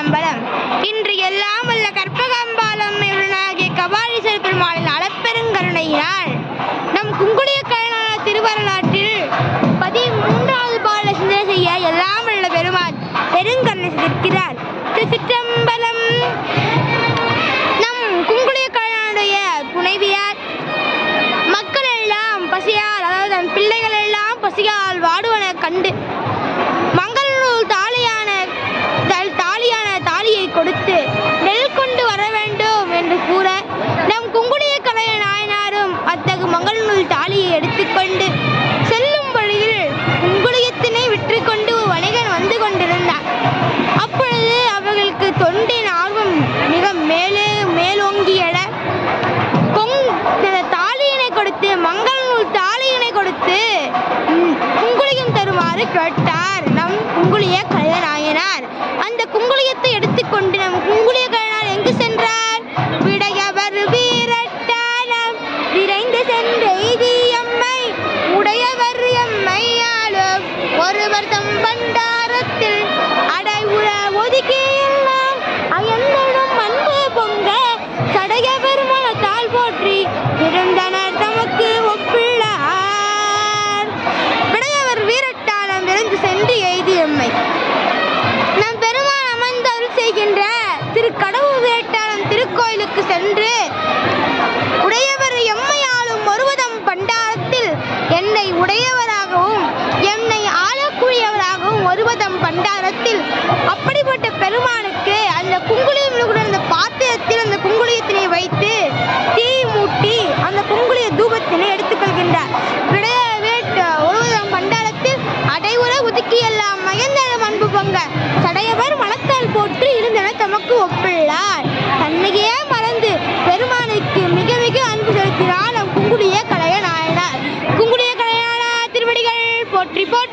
சிற்றம்பலம் இன்று எல்லாம் உள்ள கற்பகம்பாலம் இவனாகிய கபாலீஸ்வர பெருமாளின் அளப்பெருங்கருணையினால் நம் குங்குடிய கலைஞரான திருவரலாற்றில் பதிமூன்றாவது பாடல சிந்தனை செய்ய எல்லாம் உள்ள பெருமாள் பெருங்கருணை செய்திருக்கிறார். மங்கள் தாளியினை கொடுத்து உங்களுக்கும் தருமாறு கேட்டார். சென்று எய்து எம்மை நம் பெருமான் அமர்ந்தருள் செய்கின்ற திரு கடவுள் வேட்டாளம் திருக்கோயிலுக்கு சென்று உடையவர் எம்மை ஆளும் ஒருவதம் பண்டாரத்தில் என்னை உடையவராகவும் என்னை ஆளக்கூடியவராகவும் ஒருவதம் பண்டாரத்தில் அப்ப 怎么给我